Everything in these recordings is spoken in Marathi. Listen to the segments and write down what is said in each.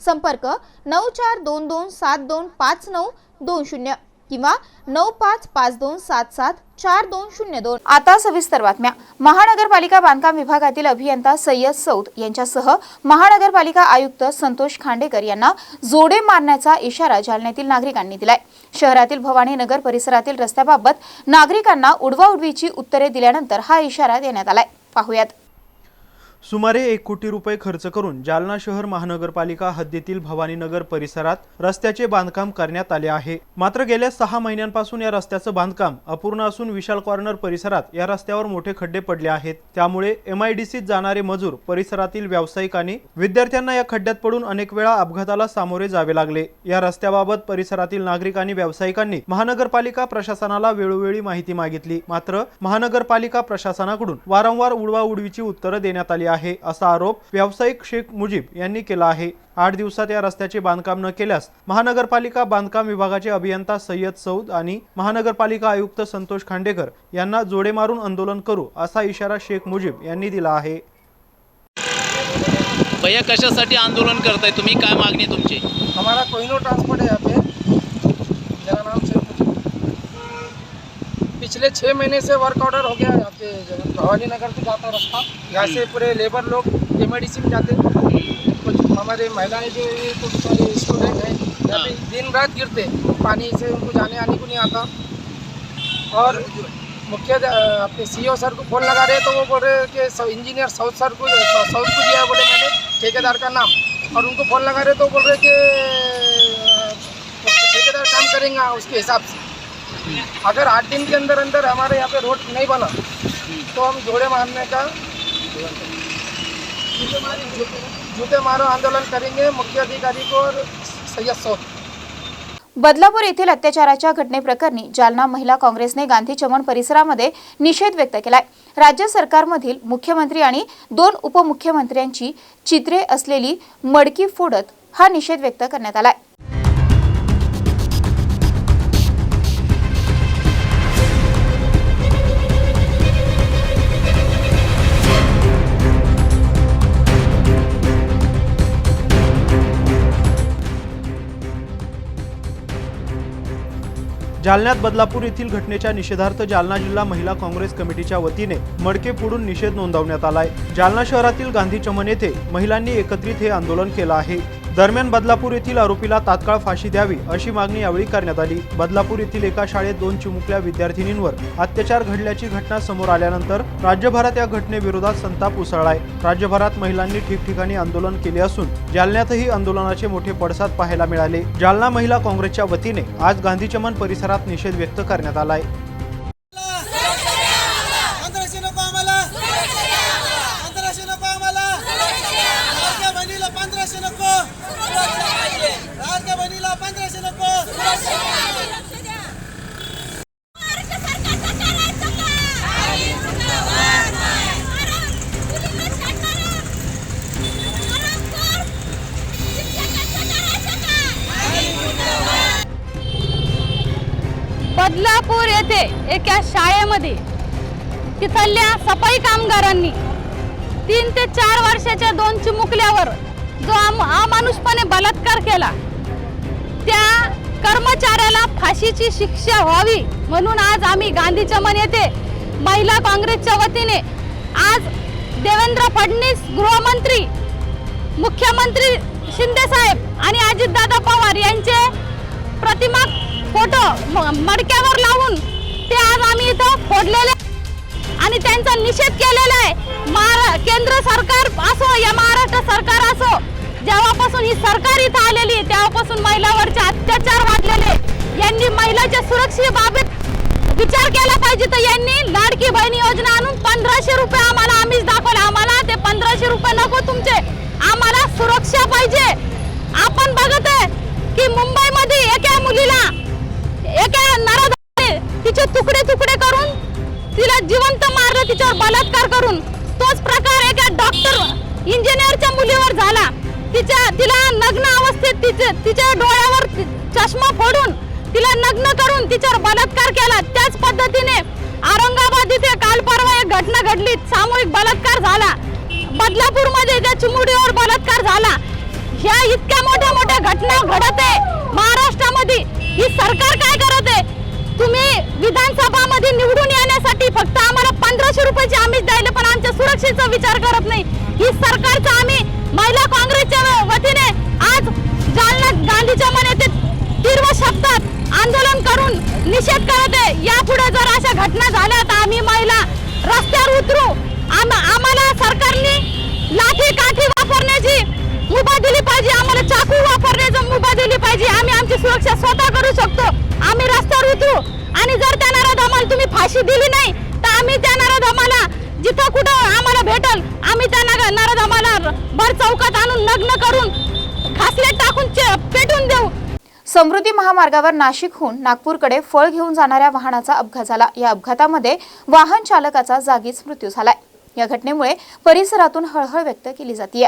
संपर्क नऊ चार दोन दोन सात दोन पाच नऊ दोन शून्य किंवा नऊ पाच पाच दोन सात सात चार दोन शून्य दोन. आता सविस्तर बातम्या. महानगरपालिका बांधकाम विभागातील अभियंता सय्यद सौद यांच्यासह महानगरपालिका आयुक्त संतोष खांडेकर यांना जोडे मारण्याचा इशारा जालन्यातील नागरिकांनी दिलाय. शहरातील भवानी नगर परिसरातील रस्त्याबाबत नागरिकांना उडवाउडवीची उत्तरे दिल्यानंतर हा इशारा देण्यात आलाय. पाहुयात. सुमारे एक कोटी रुपये खर्च करून जालना शहर महानगरपालिका हद्दीतील भवानीनगर परिसरात रस्त्याचे बांधकाम करण्यात आले आहे. मात्र गेल्या सहा महिन्यांपासून या रस्त्याचं बांधकाम अपूर्ण असून विशाल कॉर्नर परिसरात या रस्त्यावर मोठे खड्डे पडले आहेत. त्यामुळे एमआयडीसीत जाणारे मजूर परिसरातील व्यावसायिक आणि विद्यार्थ्यांना या खड्ड्यात पडून अनेक वेळा अपघाताला सामोरे जावे लागले. या रस्त्याबाबत परिसरातील नागरिक आणि व्यावसायिकांनी महानगरपालिका प्रशासनाला वेळोवेळी माहिती मागितली. मात्र महानगरपालिका प्रशासनाकडून वारंवार उडवाउडवीची उत्तरं देण्यात आली आहे असा आरोप व्यावसायिक शेख मुजीब यांनी केला आहे. आठ दिवसात या रस्त्याचे बांधकाम न केल्यास महानगरपालिका बांधकाम विभागाचे अभियंता सय्यद सौद आणि महानगरपालिका आयुक्त संतोष खांडेकर यांना जोडे मारून आंदोलन करू असा इशारा शेख मुजीब यांनी दिला आहे. भैया कशासाठी आंदोलन करताय? तुम्ही काय मागणी आहे तुमची? हमारा कोहिनूर ट्रांसपोर्ट है यहाँ पे पिछले छः महीने से वर्क ऑर्डर हो गया यहाँ पे भवानी नगर से जाता रास्ता। यहाँ से पूरे लेबर लोग एम में जाते कुछ हमारे महिलाएँ जो कुछ सारे स्टूडेंट हैं यहाँ पे दिन रात गिरते पानी से उनको जाने आने को नहीं आता। और मुख्य अपने सी सर को फ़ोन लगा रहे तो वो बोल रहे कि इंजीनियर साउथ सर को साउथ को दिया है बोले मैंने ठेकेदार का नाम। और उनको फ़ोन लगा रहे तो बोल रहे कि ठेकेदार काम करेंगे उसके हिसाब से। अगर आठ दिन के अंदर अंदर हमारे यहाँ पे रोड नहीं बना तो हम जोड़े मारने का जूते मारो आंदोलन करेंगे मुख्य अधिकारी को और सैयद सौ बदलापूर येथील अत्याचाराच्या घटनेप्रकरणी जालना महिला काँग्रेसने गांधी चमन परिसरामध्ये निषेध व्यक्त केलाय. राज्य सरकारमधील मुख्यमंत्री आणि दोन उपमुख्यमंत्र्यांची चित्रे असलेली मडकी फोडत हा निषेध व्यक्त करण्यात आलाय. जालन्यात बदलापूर येथील घटनेच्या निषेधार्थ जालना जिल्हा महिला काँग्रेस कमिटीच्या वतीने मडके फोडून निषेध नोंदवण्यात आलाय. जालना शहरातील गांधी चमन येथे महिलांनी एकत्रित हे आंदोलन केलं आहे. दरम्यान बदलापूर येथील आरोपीला तात्काळ फाशी द्यावी अशी मागणी यावेळी करण्यात आली. बदलापूर येथील एका शाळेत दोन चिमुकल्या विद्यार्थिनींवर अत्याचार घडल्याची घटना समोर आल्यानंतर राज्यभरात या घटनेविरोधात संताप उसळलाय. राज्यभरात महिलांनी ठिकठिकाणी आंदोलन केले असून जालन्यातही आंदोलनाचे मोठे पडसाद पाहायला मिळाले. जालना महिला काँग्रेसच्या वतीने आज गांधीचमन परिसरात निषेध व्यक्त करण्यात आलाय. तिथल्या सफाई कामगारांनी तीन ते चार वर्षाच्या दोन चिमुकल्यावर जो आम अमानुषपणे बलात्कार केला त्या कर्मचाऱ्याला फाशीची शिक्षा व्हावी म्हणून आज आम्ही गांधी चमन येथे महिला काँग्रेसच्या वतीने आज देवेंद्र फडणवीस गृहमंत्री मुख्यमंत्री शिंदे साहेब आणि अजितदादा पवार यांचे प्रतिमा फोटो मडक्यावर लावून ते आज आम्ही इथं फोडलेले आणि त्यांचा निषेध केलेला आहे. महारा केंद्र सरकार असो या महाराष्ट्र सरकार असो जेव्हापासून ही सरकार इथं आलेली तेव्हापासून महिलावरचे अत्याचार वाढलेले यांनी महिलाच्या सुरक्षेबाबत विचार केला पाहिजे तर यांनी लाडकी बहिणी योजना आणून पंधराशे रुपये आम्हाला आम्हीच दाखवले. आम्हाला ते पंधराशे रुपये नको तुमचे. आम्हाला सुरक्षा पाहिजे. आपण बघत आहे की मुंबईमध्ये एका मुलीला एका नराधाने तिचे तुकडे तुकडे करून तिला जिवंत मारलं तिच्यावर बलात्कार करून. तोच प्रकार एका डॉक्टर इंजिनियरच्या मुलीवर झाला. तिच्या तिला नग्न अवस्थेत तिचे तिच्या डोळ्यावर चष्मा फोडून तिला नग्न करून तिच्यावर बलात्कार केला. त्याच पद्धतीने औरंगाबाद इथे काल परवा एक घटना घडली. सामूहिक बलात्कार झाला. बदलापूरमध्ये त्या चिमुडीवर बलात्कार झाला. ह्या इतक्या मोठ्या मोठ्या घटना घडत आहे. महाराष्ट्रामध्ये ही सरकार काय करत आहे? तुम्ही विधानसभामध्ये निवडून येण्यासाठी फक्त आम्हाला पंधराशे रुपयाची आम्ही द्यायला पण आमच्या सुरक्षेचा विचार करत नाही. ही सरकारचा आम्ही महिला काँग्रेसच्या वतीने आज जालना गांधीच्या मन येथे तीव्र शब्दात आंदोलन करून निषेध करत आहे. यापुढे जर अशा घटना झाल्या तर आम्ही महिला रस्त्यावर उतरू. आम- आम्हाला सरकारने लाठी काठी वापरण्याची मुभा दिली पाहिजे. आम्हाला चाकू वापरण्याची मुभा दिली पाहिजे. आम्ही आमची सुरक्षा स्वतः करू शकतो. रस्त्यावर उतरू आणि जर त्या नराधमाला तुम्ही फाशी दिली नाही तर आम्ही त्या नराधमाला जिथं कुठं आम्हाला भेटल आम्ही त्या नग- नराधमाला भर चौकात आणून लग्न करून खासले टाकून पेटून देऊ. समृद्धी महामार्गावर नाशिकहून नागपूरकडे फळ घेऊन जाणाऱ्या वाहनाचा अपघात झाला. या अपघातामध्ये वाहन चालकाचा जागीच मृत्यू झालाय. या घटनेमुळे परिसरातून हळहळ व्यक्त केली जाते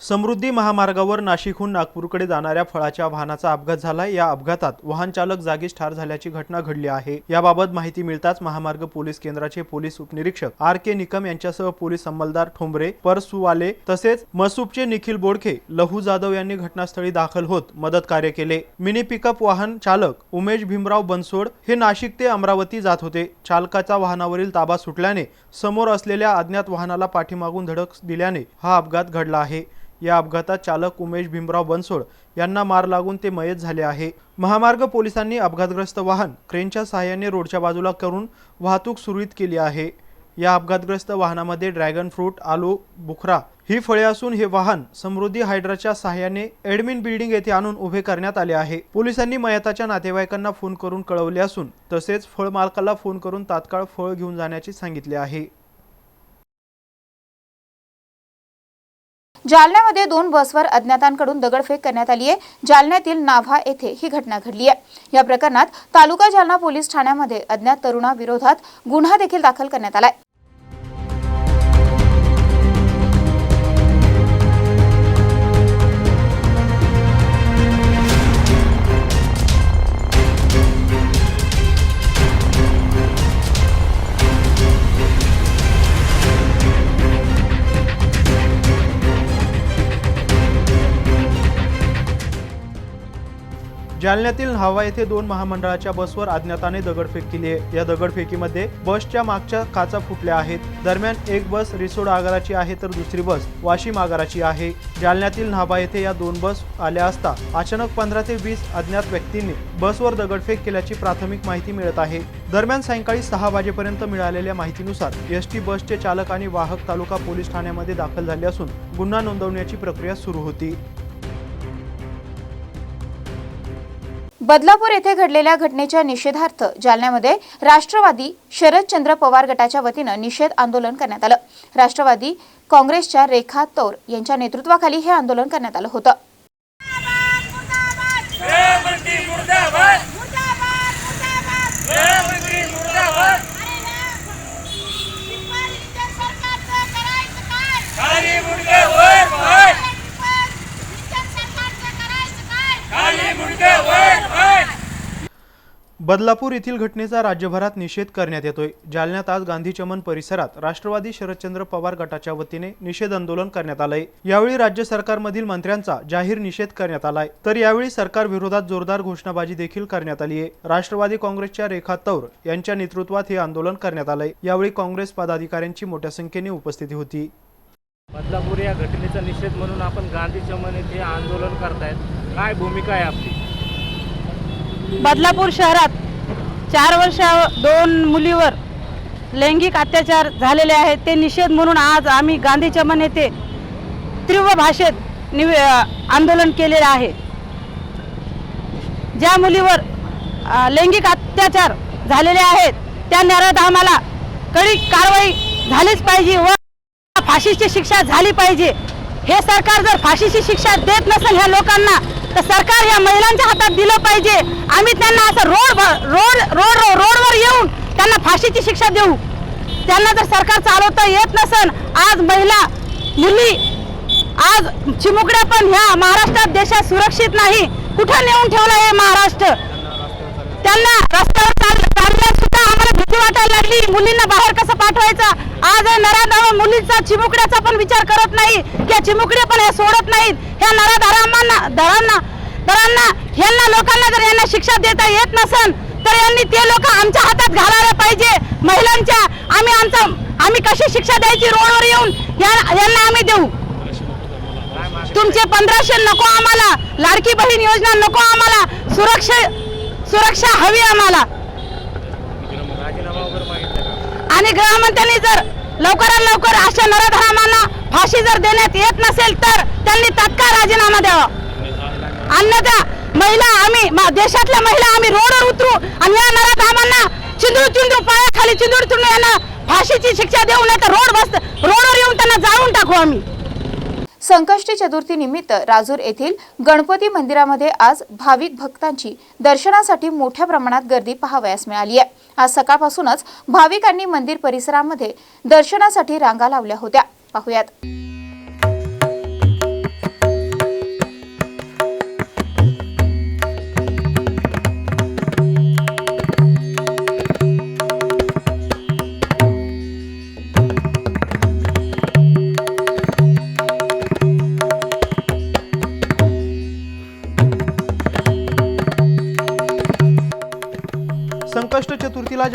समृद्धी महामार्गावर नाशिकहून नागपूरकडे जाणाऱ्या फळाच्या वाहनाचा अपघात झाला या अपघातात वाहन चालक जागीच ठार झाल्याची घटना घडली आहे. याबाबत माहिती मिळताच महामार्ग पोलीस केंद्राचे पोलीस उपनिरीक्षक आर के निकम यांच्यासह पोलीस अंमलदार ठोंबरे परसुवाले तसेच मसूबचे निखिल बोडखे लहू जाधव यांनी घटनास्थळी दाखल होत मदत कार्य केले. मिनी पिकअप वाहन चालक उमेश भीमराव बनसोड हे नाशिक ते अमरावती जात होते. चालकाचा वाहनावरील ताबा सुटल्याने समोर असलेल्या अज्ञात वाहनाला पाठीमागून धडक दिल्याने हा अपघात घडला आहे. या अपघातात चालक उमेश भीमराव बनसोड यांना मार लागून ते मयत झाले आहे. महामार्ग पोलिसांनी अपघातग्रस्त वाहन क्रेनच्या सहाय्याने रोडच्या बाजूला करून वाहतूक सुरळीत केली आहे. या अपघातग्रस्त वाहनामध्ये ड्रॅगन फ्रूट आलू बुखरा ही फळे असून हे वाहन समृद्धी हायड्राच्या सहाय्याने एडमिन बिल्डिंग येथे आणून उभे करण्यात आले आहे. पोलिसांनी मयताच्या नातेवाईकांना फोन करून कळवले असून तसेच फळ मालकाला फोन करून तात्काळ फळ घेऊन जाण्याचे सांगितले आहे. जालन्यामध्ये दोन बसवर अज्ञातांकडून दगडफेक करण्यात आली आहे. जालन्यातील नाव्हा येथे ही घटना घडली आहे. या प्रकरणात तालुका जालना पोलीस ठाण्यामध्ये अज्ञात तरुणाविरोधात गुन्हा देखील दाखल करण्यात आलाय जालन्यातील न्हावा येथे दोन महामंडळाच्या बसवर अज्ञाताने दगडफेक केली आहे. या दगडफेकीमध्ये बसच्या मागच्या काचा फुटल्या आहेत. दरम्यान एक बस रिसोड आगाराची आहे तर दुसरी बस वाशिम आगाराची आहे. जालन्यातील न्हावा येथे या दोन बस आल्या असता अचानक पंधरा ते वीस अज्ञात व्यक्तींनी बसवर दगडफेक केल्याची प्राथमिक माहिती मिळत आहे. दरम्यान सायंकाळी सहा वाजेपर्यंत मिळालेल्या माहितीनुसार एस टी बसचे चालक आणि वाहक तालुका पोलीस ठाण्यामध्ये दाखल झाले असून गुन्हा नोंदवण्याची प्रक्रिया सुरू होती. बदलापूर येथे घडलेल्या घटनेच्या निषेधार्थ जालन्यामध्ये राष्ट्रवादी शरदचंद्र पवार गटाच्या वतीनं निषेध आंदोलन करण्यात आलं. राष्ट्रवादी काँग्रेसच्या रेखा तौर यांच्या नेतृत्वाखाली हे आंदोलन करण्यात आलं होतं. बदलापूर येथील घटनेचा राज्यभरात निषेध करण्यात येतोय. जालन्यात आज गांधी चमन परिसरात राष्ट्रवादी शरदचंद्र पवार गटाच्या वतीने निषेध आंदोलन करण्यात आलंय. यावेळी राज्य सरकारमधील मंत्र्यांचा जाहीर निषेध करण्यात आलाय. तर यावेळी सरकार विरोधात जोरदार घोषणाबाजी देखील करण्यात आली आहे राष्ट्रवादी काँग्रेसच्या रेखा तौर यांच्या नेतृत्वात हे आंदोलन करण्यात आलंय. यावेळी काँग्रेस पदाधिकाऱ्यांची मोठ्या संख्येने उपस्थिती होती. बदलापूर या घटनेचा निषेध म्हणून आपण गांधी चमन येथे आंदोलन करतायत. काय भूमिका आहे आपली? बदलापूर शहरात चार वर्ष दोन मुलीवर लैंगिक अत्याचार झालेले आहेत. ते निषेध म्हणून आज आम्ही गांधी चमन येथे तीव्र भाषेत निवे आंदोलन केलेले आहे. ज्या मुलीवर लैंगिक अत्याचार झालेले आहेत त्या नराधामाला कडी कारवाई झालीच पाहिजे व फाशीची शिक्षा झाली पाहिजे. हे सरकार जर फाशीची शिक्षा देत नसेल ह्या लोकांना तर सरकार या महिलांच्या हातात दिलं पाहिजे. आम्ही त्यांना असं रोड रोड रोड रोडवर येऊन त्यांना फाशीची शिक्षा देऊ. त्यांना जर सरकार चालवता येत नसन आज महिला मुली आज चिमुकड्या पण ह्या महाराष्ट्रात देशात सुरक्षित नाही. कुठं नेऊन ठेवलं हे महाराष्ट्र? त्यांना रस्त्यावर चाल सुद्धा आम्हाला भीती वाटायला लागली. मुलींना बाहेर कसं पाठवायचं? आज हे मुलींचा चिमुकड्याचा पण विचार करत नाही. किंवा चिमुकड्या पण हे सोडत नाहीत. ह्या नराधारांना दरांना दरांना ह्यांना लोकांना जर यांना शिक्षा देता येत नसन तर यांनी ते लोक आमच्या हातात घालायला पाहिजे. महिलांच्या आम्ही आमचा आम्ही कशी शिक्षा द्यायची रोडवर येऊन यांना आम्ही देऊ. तुमचे पंधराशे नको आम्हाला. लाडकी बहीण योजना नको आम्हाला. सुरक्षा सुरक्षा हवी आम्हाला. आणि गृहमंत्र्यांनी जर लवकरात लवकर अशा नरधमांना फाशी जर देण्यात येत नसेल तर त्यांनी तात्काळ राजीनामा द्यावा. अन्यथा महिला आम्ही देशातल्या महिला आम्ही रोडवर उतरू आणि या नराधामांना चिंदूर चिंदूर पायाखाली चिंदूर चिंदूर यांना फाशीची शिक्षा देऊ नाही तर रोड बस रोडवर येऊन त्यांना जाळून टाकू आम्ही. संकष्टी चतुर्थी निमित्त राजूर येथील गणपती मंदिरामध्ये आज भाविक भक्तांची दर्शनासाठी मोठ्या प्रमाणात गर्दी पाहावयास मिळाली आहे. आज सकाळपासूनच भाविकांनी मंदिर परिसरामध्ये दर्शनासाठी रांगा लावल्या होत्या. पाहुयात संकष्ट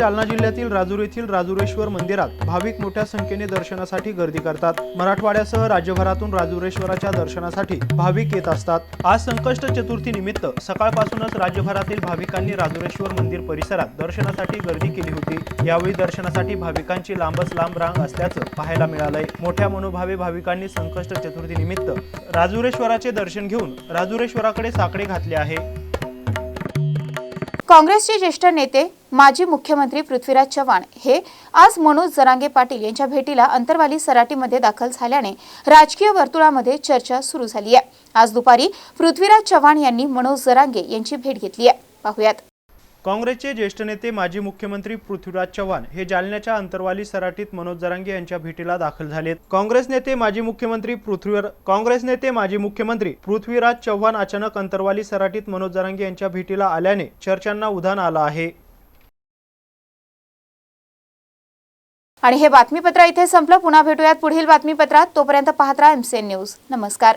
जालना जिल्ह्यातील राजूर येथील राजुरेश्वर मंदिरात भाविक मोठ्या संख्येने दर्शनासाठी गर्दी करतात. मराठवाड्यासह राज्यभरातून राजुरेश्वराच्या दर्शनासाठी भाविक येत असतात. आज संकष्ट चतुर्थी निमित्त सकाळपासूनच राज्यभरातील भाविकांनी राजुरेश्वर मंदिर परिसरात दर्शनासाठी गर्दी केली होती. यावेळी दर्शनासाठी भाविकांची लांबच लांब रांग असल्याचं पाहायला मिळालंय. मोठ्या मनोभावे भाविकांनी संकष्ट चतुर्थी निमित्त राजुरेश्वराचे दर्शन घेऊन राजुरेश्वराकडे साकडे घातले आहे. काँग्रेसचे ज्येष्ठ नेते माजी मुख्यमंत्री पृथ्वीराज चव्हाण हे आज मनोज जरांगे पाटील यांच्या भेटीला अंतरवाली सराटीमध्ये दाखल झाल्याने राजकीय वर्तुळामध्ये चर्चा सुरू झाली आहे. आज दुपारी पृथ्वीराज चव्हाण यांनी मनोज जरांगे यांची भेट घेतली आहे. पाहुयात. काँग्रेसचे ज्येष्ठ नेते माजी मुख्यमंत्री पृथ्वीराज चव्हाण हे जालन्याच्या अंतरवाली सराटीत मनोज जरांगे यांच्या भेटीला दाखल झालेत. काँग्रेस नेते माजी मुख्यमंत्री पृथ्वीवर काँग्रेस नेते माजी मुख्यमंत्री पृथ्वीराज चव्हाण अचानक अंतरवाली सराटीत मनोज जरांगे यांच्या भेटीला आल्याने चर्चांना उधाण आलं आहे. आणि हे बातमीपत्र इथे संपलं. पुन्हा भेटूयात. पुढील बातमीपत्रात. तोपर्यंत पाहत राहा एमसीएन न्यूज. नमस्कार.